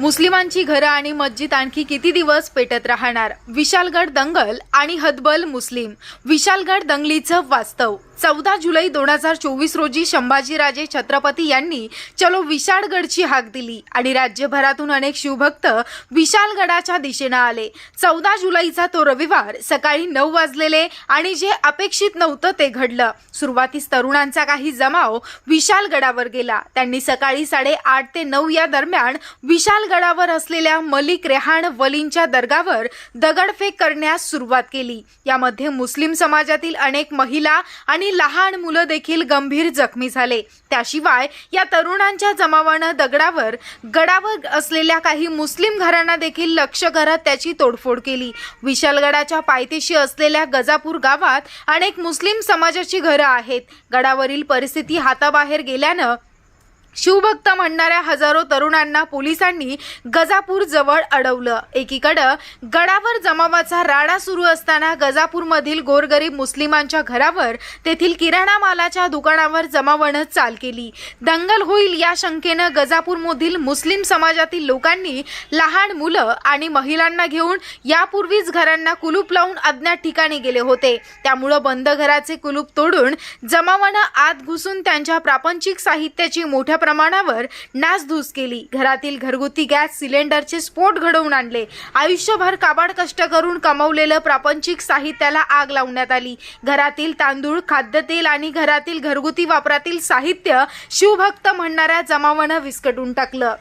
मुस्लिमांची घरं आणि मस्जिद आणखी किती दिवस पेटत राहणार? विशालगड दंगल आणि हतबल मुस्लिम. विशालगड दंगलीचं वास्तव. चौदा जुलै दोन हजार चोवीस रोजी संभाजीराजे छत्रपती यांनी चलो विशाळगडची हाक दिली आणि राज्यभरातून अनेक शिवभक्त विशालगडाच्या दिशेनं आले. चौदा जुलैचा तो रविवार सकाळी नऊ वाजलेले आणि जे अपेक्षित नव्हतं ते घडलं. सुरुवातीस तरुणांचा काही जमाव विशालगडावर गेला. त्यांनी सकाळी साडेआठ ते नऊ या दरम्यान विशालगडावर असलेल्या मलिक रेहाण वलींच्या दर्गावर दगडफेक करण्यास सुरुवात केली. यामध्ये मुस्लिम समाजातील अनेक महिला आणि लहान मुलं देखील गंभीर जखमी झाले. त्याशिवाय या तरुणांच्या जमावानं दगडावर गडावर असलेल्या काही मुस्लिम घरांना देखील लक्ष करत त्याची तोडफोड केली. विशालगडाच्या पायथ्याशी असलेल्या गजापूर गावात अनेक मुस्लिम समाजाची घरं आहेत. गडावरील परिस्थिती हाताबाहेर गेल्यानं शिवभक्त म्हणणाऱ्या हजारो तरुणांना पोलिसांनी गजापूर जवळ अडवलं. एकीकडं गडावर जमावाचा राडा सुरू असताना गजापूरमधील गोरगरीब मुस्लिमांच्या घरावर तेथील किराणा मालाच्या दुकानावर जमावानं चाल केली. दंगल होईल या शंकेनं गजापूरमधील मुस्लिम समाजातील लोकांनी लहान मुलं आणि महिलांना घेऊन यापूर्वीच घरांना कुलूप लावून अज्ञात ठिकाणी गेले होते. त्यामुळं बंद घराचे कुलूप तोडून जमावानं आत घुसून त्यांच्या प्रापंचिक साहित्याची मोठ्या प्रमाणावर नासधूस केली. घरातील घरगुती गॅस सिलेंडरचे स्फोट घडवून आणले. आयुष्यभर काबाड कष्ट करून कमवलेलं प्रापंचिक साहित्याला आग लावण्यात आली. घरातील तांदूळ खाद्यतेल आणि घरातील घरगुती वापरातील साहित्य शिवभक्त म्हणणाऱ्या जमावानं विस्कटून टाकलं.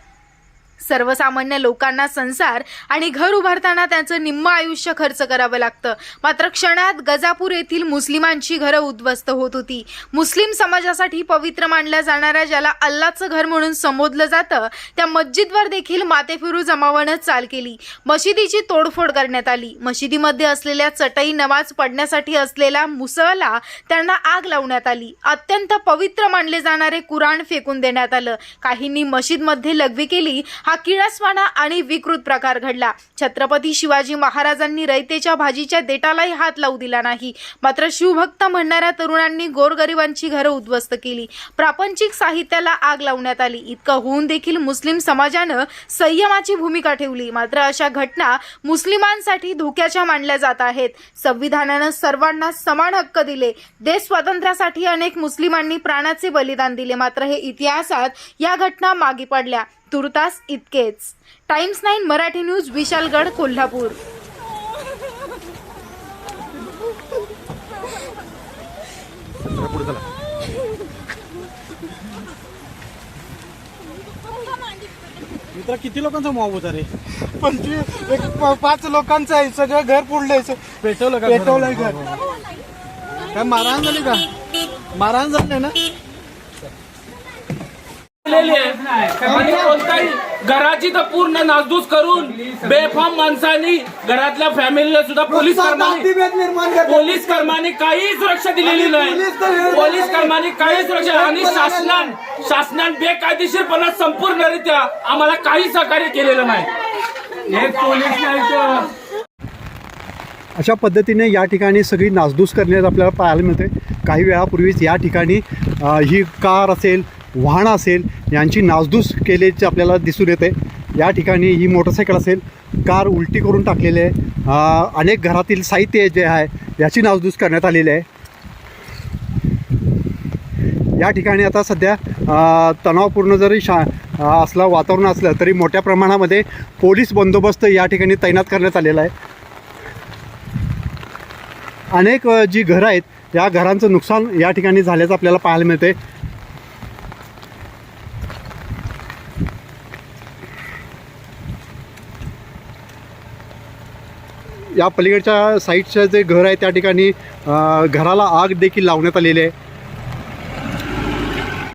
सर्वसामान्य लोकांना संसार आणि घर उभारताना त्यांचं निम्म आयुष्य खर्च करावं लागतं. मात्र क्षणात गजापूर येथील मुस्लिमांची घरं उद्ध्वस्त होत होती. मुस्लिम समाजासाठी पवित्र मानल्या जाणाऱ्या ज्याला अल्लाचं घर म्हणून संबोधलं जातं त्या मस्जिदवर देखील मातेफिरू जमावणं चाल केली. मशिदीची तोडफोड करण्यात आली. मशिदीमध्ये असलेल्या चटई नमाज पडण्यासाठी असलेला मुसळला त्यांना आग लावण्यात आली. अत्यंत पवित्र मानले जाणारे कुराण फेकून देण्यात आलं. काहींनी मशीदमध्ये लघवी केली हा किळसवाणा आणि विकृत प्रकार घडला. छत्रपती शिवाजी महाराजांनी रयतेच्या भाजीच्या देटालाही हात लावू दिला नाही. मात्र शिवभक्त म्हणणाऱ्या तरुणांनी गोरगरिबांची घरं उद्ध्वस्त केली. प्रापंचिक साहित्याला आग लावण्यात आली. इतकं होऊन देखील मुस्लिम समाजानं संयमाची भूमिका ठेवली. मात्र अशा घटना मुस्लिमांसाठी धोक्याच्या मानल्या जात आहेत. संविधानानं सर्वांना समान हक्क दिले. देश स्वातंत्र्यासाठी अनेक मुस्लिमांनी प्राणाचे बलिदान दिले. मात्र हे इतिहासात या घटना मागे पडल्या. तुर्तास इतकेच. Times nine Marathi news Vishalgad Kolhapur. मित्रा किती लोकांचा मॉब होता रे? पंचवीस एक प- पाच लोकांचं आहे. सगळं घर पुडलंय पेटवलं का पेटवलंय घर. काय मारहाण झाली का? मारहाण झाली ना? केलेली आहे. आणि कोणताही घराची तर पूर्ण नासधूस करून बेफाम माणसांनी घरातल्या फॅमिलीला सुद्धा पोलीस कर्माने. पोलीस कर्माने काही सुरक्षा दिलेली नाही. पोलीस हे- कर्माने काही सुरक्षा आणि शासनान शासनान बेकायदेशीरपणा संपूर्णरित्या आम्हाला काही सहकार्य केलेलं नाही. हे पोलीस नाही अशा पद्धतीने या ठिकाणी सगळी नासधूस करण्यात आपल्याला पाहायला मिळते काही वेळापूर्वीच या ठिकाणी ही कार असेल वाहन असेल यांची नासधूस केल्याचे आपल्याला दिसून येते. या ठिकाणी ही मोटरसायकल असेल कार उलटी करून टाकलेली आहे. अनेक घरातील साहित्य जे आहे याची नासधूस करण्यात आलेली आहे. या ठिकाणी आता सध्या तणावपूर्ण जरी शा अ, असलं वातावरण असलं तरी मोठ्या प्रमाणामध्ये पोलीस बंदोबस्त या ठिकाणी तैनात करण्यात आलेला आहे. अनेक जी घरं आहेत या घरांचं नुकसान या ठिकाणी झाल्याचं आपल्याला पाहायला मिळते. या पलीकडच्या साईडचं जे घर आहे त्या ठिकाणी घराला आग देखील लावण्यात आलेली आहे.